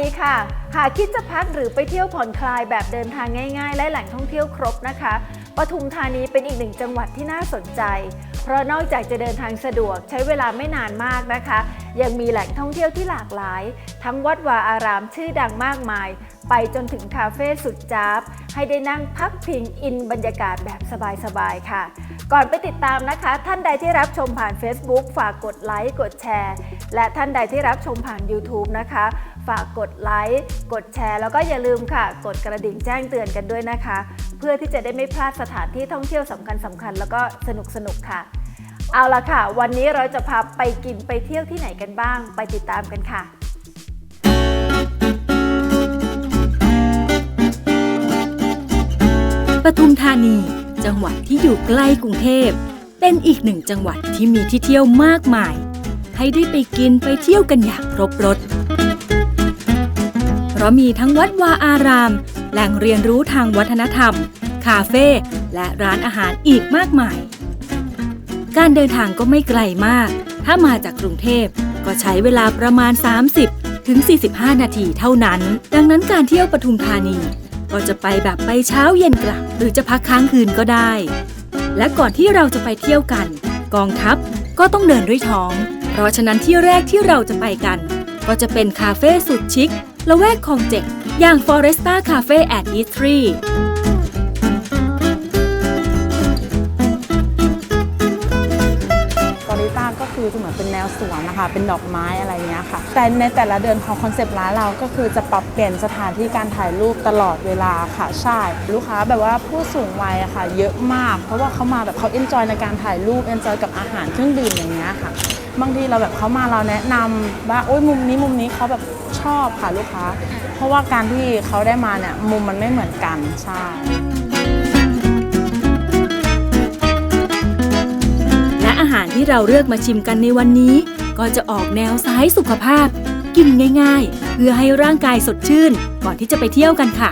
ดีค่ะ หากคิดจะพักหรือไปเที่ยวผ่อนคลายแบบเดินทางง่าย ๆ และแหล่งท่องเที่ยวครบนะคะปทุมธานีเป็นอีกหนึ่งจังหวัดที่น่าสนใจ เพราะนอกจากจะเดินทางสะดวกใช้เวลาไม่นานมากนะคะ ยังมีแหล่งท่องเที่ยวที่หลากหลาย ทั้งวัดวาอารามชื่อดังมากมาย ไปจนถึงคาเฟ่สุดจ้าบ ให้ได้นั่งพักพิงอินบรรยากาศแบบสบายๆค่ะ ก่อนไปติดตามนะคะ ท่านใดที่รับชมผ่าน Facebook ฝากกดไลค์กดแชร์ และท่านใดที่รับชมผ่าน YouTube นะคะ ฝากกดไลค์กดแชร์ แล้วก็อย่าลืมค่ะ กดกระดิ่งแจ้งเตือนกันด้วยนะคะ เพื่อที่จะได้ไม่พลาดสถานที่ท่องเที่ยวสำคัญสำคัญแล้วก็สนุกสนุกค่ะ เอาละค่ะ วันนี้เราจะพาไปกินไปเที่ยวที่ไหนกันบ้าง ไปติดตามกันค่ะปทุมธานี จังหวัดที่อยู่ใกล้กรุงเทพ เป็นอีกหนึ่งจังหวัดที่มีที่เที่ยวมากมาย ให้ได้ไปกินไปเที่ยวกันอย่างครบรถ เพราะมีทั้งวัดวาอาราม แหล่งเรียนรู้ทางวัฒนธรรม คาเฟ่และร้านอาหารอีกมากมาย การเดินทางก็ไม่ไกลมาก ถ้ามาจากกรุงเทพก็ใช้เวลาประมาณ 30 ถึง 45 นาทีเท่านั้น ดังนั้นการเที่ยวปทุมธานี ก็จะไปแบบไปเช้าเย็นกลับ หรือจะพักค้างคืนก็ได้ และก่อนที่เราจะไปเที่ยวกัน กองทัพก็ต้องเดินด้วยท้อง เพราะฉะนั้นที่แรกที่เราจะไปกัน ก็จะเป็นคาเฟ่สุดชิคละแวกคลองเจ็ดอย่าง Foresta Cafe at e 3 วสวนนะคะ เป็นดอกไม้อะไรเงี้ยค่ะ แต่ในแต่ละเดือนของคอนเซปต์ร้านเราก็คือจะปรับเปลี่ยนสถานที่การถ่ายรูปตลอดเวลาค่ะ ใช่ ลูกค้าแบบว่าผู้สูงวัยอะค่ะ เยอะมาก เพราะว่าเขามาแบบเขาเอนจอยในการถ่ายรูปเอนจอยกับอาหารเครื่องดื่มอย่างเงี้ยค่ะ บางทีเราแบบเขามาเราแนะนำว่าโอ้ยมุมนี้มุมนี้เขาแบบชอบค่ะลูกค้า เพราะว่าการที่เขาได้มาเนี่ยมุมมันไม่เหมือนกันใช่ อาหารที่เราเลือกมาชิมกันในวันนี้ ก็จะออกแนวสายสุขภาพ กินง่าย ๆ เพื่อให้ร่างกายสดชื่น ก่อนที่จะไปเที่ยวกันค่ะ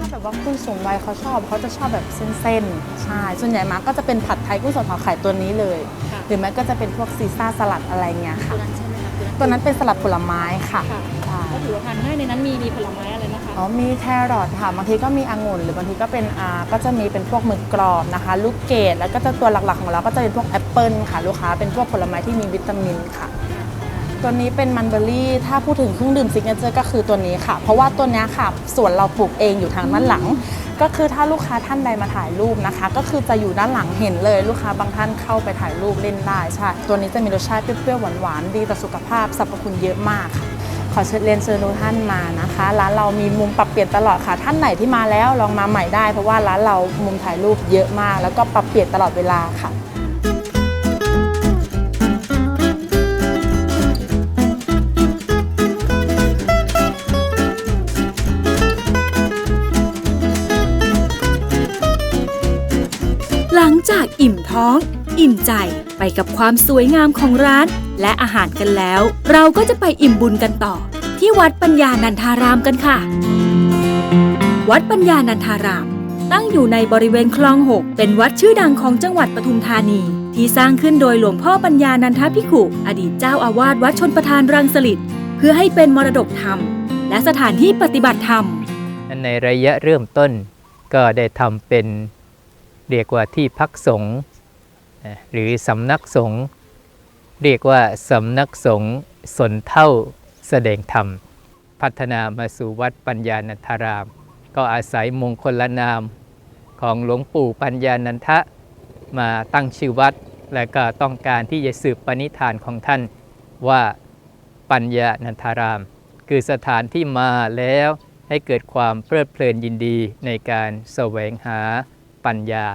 ถ้าแบบว่าคุณสูงวัยเขาชอบเขาจะชอบแบบเส้นๆใช่ส่วนใหญ่มาก็จะเป็นผัดไทยกุ้งสดเผาไข่ตัวนี้เลย หรือไม่ก็จะเป็นพวกซีซ่าสลัดอะไรเงี้ยค่ะตัวนั้นใช่ไหมคะตัวนั้นเป็นสลัดผลไม้ค่ะค่ะใช่ ก็ถือว่าทานง่ายในนั้นมีมีผลไม้อะไรนะคะ อ๋อมีแครอทค่ะบางทีก็มีองุ่นหรือบางทีก็เป็นอ่าก็จะมีเป็นพวกหมึกกรอบนะคะ ลูกเกดแล้วก็จะตัวหลักๆของเราก็จะเป็นพวกแอปเปิลค่ะลูกค้าเป็นพวกผลไม้ที่มีวิตามินค่ะ ตัวนี้เป็นมันเบอร์รี่ ถ้าพูดถึงเครื่องดื่มซิกเนเจอร์ก็คือตัวนี้ค่ะ เพราะว่าตัวเนี้ยค่ะส่วนเราปลูกเองอยู่ทางด้านหลัง ก็คือถ้าลูกค้าท่านใดมาถ่ายรูปนะคะ ก็คือจะอยู่ด้านหลังเห็นเลยลูกค้าบางท่านเข้าไปถ่ายรูปเล่นได้ใช่ตัวนี้จะมีรสชาติเปรี้ยวๆหวานๆดีต่อสุขภาพสรรพคุณเยอะมากค่ะ ขอเชิญเรียนเชิญทุกท่านมานะคะ ร้านเรามีมุมปรับเปลี่ยนตลอดค่ะ ท่านไหนที่มาแล้วลองมาใหม่ได้ เพราะว่าร้านเรามุมถ่ายรูปเยอะมาก แล้วก็ปรับเปลี่ยนตลอดเวลาค่ะหลังจากอิ่มท้อง อิ่มใจไปกับความสวยงามของร้าน และอาหารกันแล้ว เราก็จะไปอิ่มบุญกันต่อ ที่วัดปัญญานันทารามกันค่ะ วัดปัญญานันทาราม ตั้งอยู่ในบริเวณคลองหกเป็นวัดชื่อดังของจังหวัดปทุมธานี ที่สร้างขึ้นโดยหลวงพ่อปัญญานันทภิขุอดีตเจ้าอาวาสวัดชนประทานรังสลิดเพื่อให้เป็นมรดกธรรม และสถานที่ปฏิบัติธรรมในระยะเริ่มต้นก็ได้ทำเป็นเรียกว่าที่พักสงฆ์หรือสำนักสงฆ์ เรียกว่าสำนักสงฆ์สนเท่าแสดงธรรม พัฒนามาสู่วัดปัญญานันทาราม ก็อาศัยมงคลนามของหลวงปู่ปัญญานันทะมาตั้งชื่อวัด และก็ต้องการที่จะสืบปณิธานของท่านว่าปัญญานันทาราม คือสถานที่มาแล้วให้เกิดความเพลิดเพลินยินดีในการแสวงหาปัญญา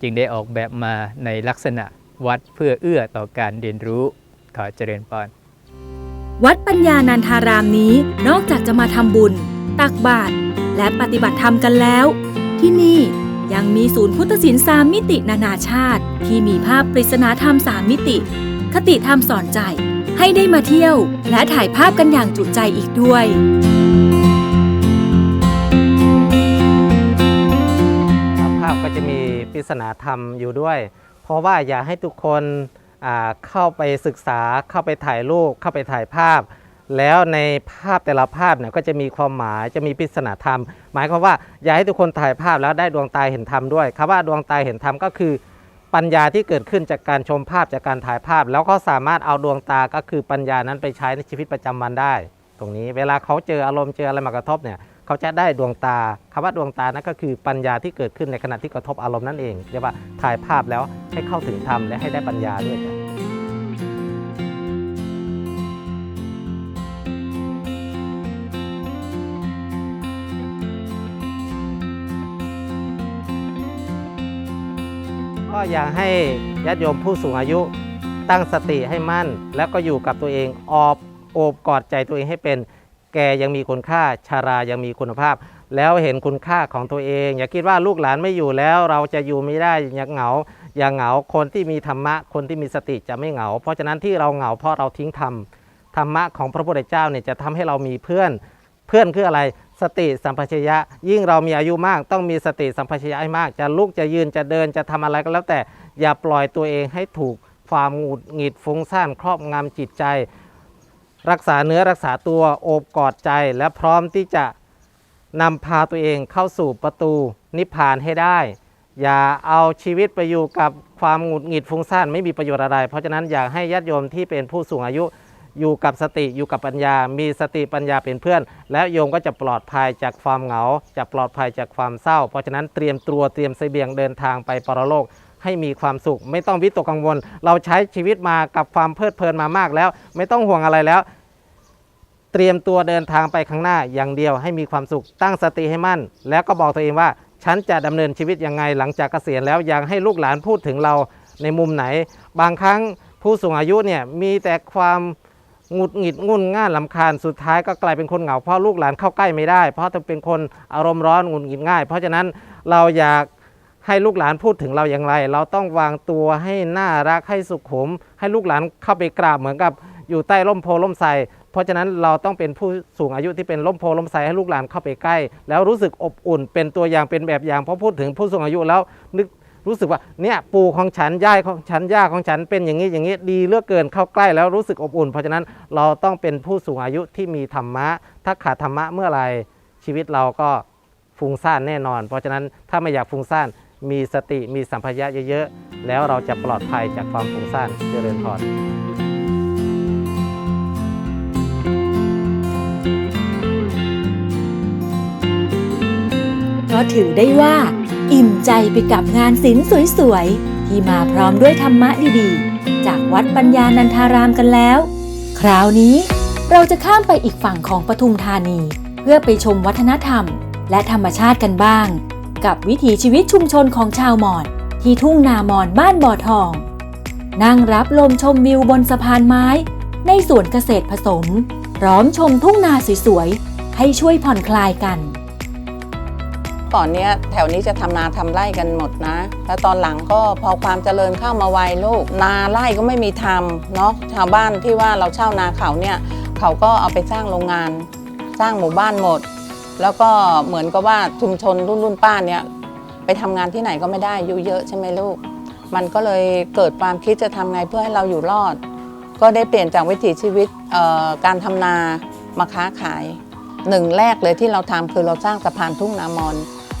จึงได้ออกแบบมาในลักษณะ วัดเพื่อเอื้อต่อการเรียนรู้ขอเจริญพรวัดปัญญานันทารามนี้นอกจากจะมาทำบุญ ตักบาตรและปฏิบัติธรรมกันแล้ว ที่นี่ยังมีศูนย์พุทธศิลป์สามมิตินานาชาติ ที่มีภาพปริศนาธรรมสามมิติ คติธรรมสอนใจ ให้ได้มาเที่ยว และถ่ายภาพกันอย่างจุใจอีกด้วยภาพก็จะมีปริศนาธรรมอยู่ด้วยเพ ราะว่าอยากให้ทุกคนเข้าไปศึกษาเข้าไปถ่ายรูปเข้าไปถ่ายภาพ แล้วในภาพแต่ละภาพเนี่ยก็จะมีความหมายจะมีปริศนาธรรม หมายความว่าอยากให้ทุกคนถ่ายภาพแล้วได้ดวงตาเห็นธรรมด้วยคำว่าดวงตาเห็นธรรมก็คือปัญญาที่เกิดขึ้นจากการชมภาพจากการถ่ายภาพ แล้วก็สามารถเอาดวงตาก็คือปัญญานั้นไปใช้ในชีวิตประจำวันได้ ตรงนี้เวลาเขาเจออารมณ์เจออะไรมากระทบเนี่ย เขาจะได้ดวงตาคำว่าดวงตานั่นก็คือปัญญาที่เกิดขึ้นในขณะที่กระทบอารมณ์นั่นเองเรียกว่าถ่ายภาพแล้วให้เข้าถึงธรรมและให้ได้ปัญญาด้วยก็อยากให้ญาติโยมผู้สูงอายุตั้งสติให้มั่น แล้วก็อยู่กับตัวเองออบโอบกอดใจตัวเองให้เป็น แกยังมีคุณค่าชารายังมีคุณภาพ แล้วเห็นคุณค่าของตัวเอง อย่าคิดว่าลูกหลานไม่อยู่แล้วเราจะอยู่ไม่ได้อย่าเหงา อย่าเหงาคนที่มีธรรมะคนที่มีสติจะไม่เหงา เพราะฉะนั้นที่เราเหงาเพราะเราทิ้งธรรมธรรมะของพระพุทธเจ้าเนี่ยจะทำให้เรามีเพื่อน เพื่อนคืออะไรสติสัมปชัญญะ ยิ่งเรามีอายุมากต้องมีสติสัมปชัญญะให้มาก จะลุกจะยืนจะเดินจะทำอะไรก็แล้วแต่อย่าปล่อยตัวเองให้ถูกความหงุดหงิดฟุ้งซ่านครอบงำจิตใจ รักษาเนื้อรักษาตัวโอบกอดใจและพร้อมที่จะนำพาตัวเองเข้าสู่ประตูนิพพานให้ได้ อย่าเอาชีวิตไปอยู่กับความหงุดหงิดฟุ้งซ่านไม่มีประโยชน์อะไร เพราะฉะนั้นอยากให้ญาติโยมที่เป็นผู้สูงอายุอยู่กับสติอยู่กับปัญญา มีสติปัญญาเป็นเพื่อน แล้วโยมก็จะปลอดภัยจากความเหงาจะปลอดภัยจากความเศร้า เพราะฉะนั้นเตรียมตัวเตรียมเสบียงเดินทางไปปรโลก ให้มีความสุข ไม่ต้องวิตกกังวล เราใช้ชีวิตมากับความเพลิดเพลินมามากแล้ว ไม่ต้องห่วงอะไรแล้ว เตรียมตัวเดินทางไปข้างหน้าอย่างเดียวให้มีความสุข ตั้งสติให้มั่น แล้วก็บอกตัวเองว่า ฉันจะดำเนินชีวิตยังไงหลังจากเกษียณแล้วอยากให้ลูกหลานพูดถึงเราในมุมไหน บางครั้งผู้สูงอายุเนี่ยมีแต่ความหงุดหงิดงุนง่านลำคาญสุดท้ายก็กลายเป็นคนเหงาเพราะลูกหลานเข้าใกล้ไม่ได้ เพราะจะเป็นคนอารมณ์ร้อนหงุดหงิดง่าย เพราะฉะนั้นเราอยาก ให้ลูกหลานพูดถึงเราอย่างไร เราต้องวางตัวให้น่ารักให้สุขุม ให้ลูกหลานเข้าไปกราบเหมือนกับอยู่ใต้ร่มโพล่มไทรเพราะฉะนั้นเราต้องเป็นผู้สูงอายุที่เป็นร่มโพล่มไทรให้ลูกหลานเข้าไปใกล้ แล้วรู้สึกอบอุ่นเป็นตัวอย่างเป็นแบบอย่างเพราะพูดถึงผู้สูงอายุแล้วนึกรู้สึกว่าเนี่ยปู่ของฉันย่าของฉันย่าของฉันเป็นอย่างนี้อย่างนี้ดีเลือกเกินเข้าใกล้แล้วรู้สึกอบอุ่น เพราะฉะนั้นเราต้องเป็นผู้สูงอายุที่มีธรรมะ ถ้าขาดธรรมะเมื่อไหร่ชีวิตเราก็ฟุ้งซ่านแน่นอน เพราะฉะนั้นถ้าไม่อยากฟุ้งซ่าน มีสติมีสัมภาระเยอะๆ แล้วเราจะปลอดภัยจากความฟุ้งซ่านเจริญพรเพราะถือได้ว่า อิ่มใจไปกับงานศิลป์สวยๆ ที่มาพร้อมด้วยธรรมะดีๆ จากวัดปัญญานันทารามกันแล้ว คราวนี้เราจะข้ามไปอีกฝั่งของปทุมธานี เพื่อไปชมวัฒนธรรม และธรรมชาติกันบ้าง กับวิถีชีวิตชุมชนของชาวมอญที่ทุ่งนามอนบ้านบ่อทอง นั่งรับลมชมวิวบนสะพานไม้ ในสวนเกษตรผสม พร้อมชมทุ่งนาสวยๆ ให้ช่วยผ่อนคลายกัน ก่อนเนี้ยแถวนี้จะทำนาทำไร่กันหมดนะแล้วตอนหลังก็พอความเจริญเข้ามาไวลูก นาไร่ก็ไม่มีทำเนาะชาวบ้านที่ว่าเราเช่านาเขาเนี่ย เขาก็เอาไปสร้างโรงงาน สร้างหมู่บ้านหมด แล้วก็เหมือนกับว่าชุมชนรุ่นรุ่นป้าเนี่ยไปทำงานที่ไหนก็ไม่ได้อายุเยอะใช่ไหมลูก มันก็เลยเกิดความคิดจะทำไงเพื่อให้เราอยู่รอด ก็ได้เปลี่ยนจากวิถีชีวิตเอ่อการทำนามาค้าขายหนึ่งแรกเลยที่เราทำคือเราสร้างสะพานทุ่งนามอน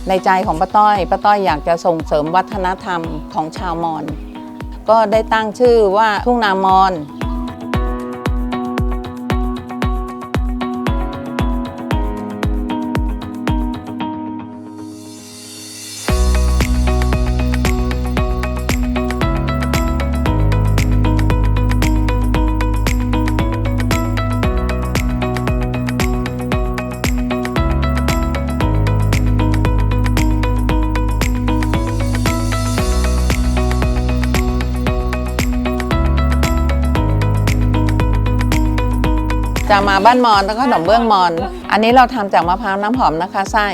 ในใจของป้าต้อยป้าต้อยอยากจะส่งเสริมวัฒนธรรมของชาวมอญก็ได้ตั้งชื่อว่าทุ่งนามอน จะมาบ้านมอนแล้วก็ขนมเบื้องมอน อันนี้เราทำจากมะพร้าวน้ำหอมนะคะไส้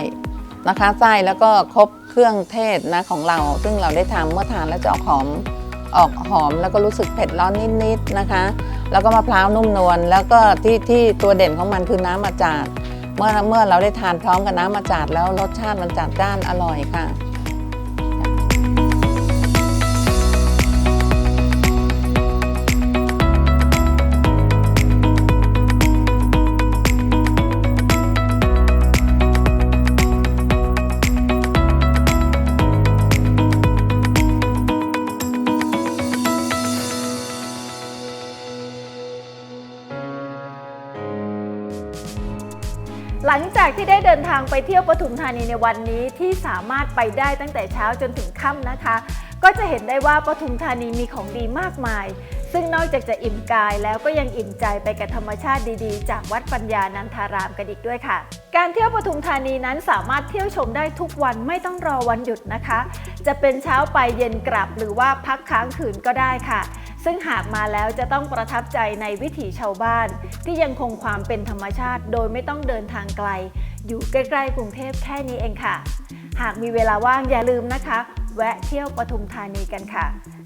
นะคะไส้แล้วก็ครบเครื่องเทศนะของเรา ซึ่งเราได้ทำเมื่อทานแล้วจะออกหอมออกหอมแล้วก็รู้สึกเผ็ดร้อนนิดๆนะคะ แล้วก็มะพร้าวนุ่มนวลแล้วก็ที่ที่ตัวเด่นของมันคือน้ำมะจาดเมื่อเมื่อเราได้ทานพร้อมกับน้ำมะจาดแล้วรสชาติมันจัดจ้านอร่อยค่ะากที่ได้เดินทางไปเที่ยวปทุมธานีในวันนี้ที่สามารถไปได้ตั้งแต่เช้าจนถึงค่ำนะคะ ก็จะเห็นได้ว่าปทุมธานีมีของดีมากมาย ซึ่งนอกจากจะอิ่มกายแล้วก็ยังอิ่มใจไปกับธรรมชาติดีๆ จากวัดปัญญานันทารามกันอีกด้วยค่ะ การเที่ยวปทุมธานีนั้นสามารถเที่ยวชมได้ทุกวันไม่ต้องรอวันหยุดนะคะ จะเป็นเช้าไปเย็นกลับหรือว่าพักค้างคืนก็ได้ค่ะซึ่งหากมาแล้วจะต้องประทับใจในวิถีชาวบ้าน ที่ยังคงความเป็นธรรมชาติ โดยไม่ต้องเดินทางไกล อยู่ใกล้ๆกรุงเทพแค่นี้เองค่ะ หากมีเวลาว่างอย่าลืมนะคะ แวะเที่ยวปทุมธานีกันค่ะ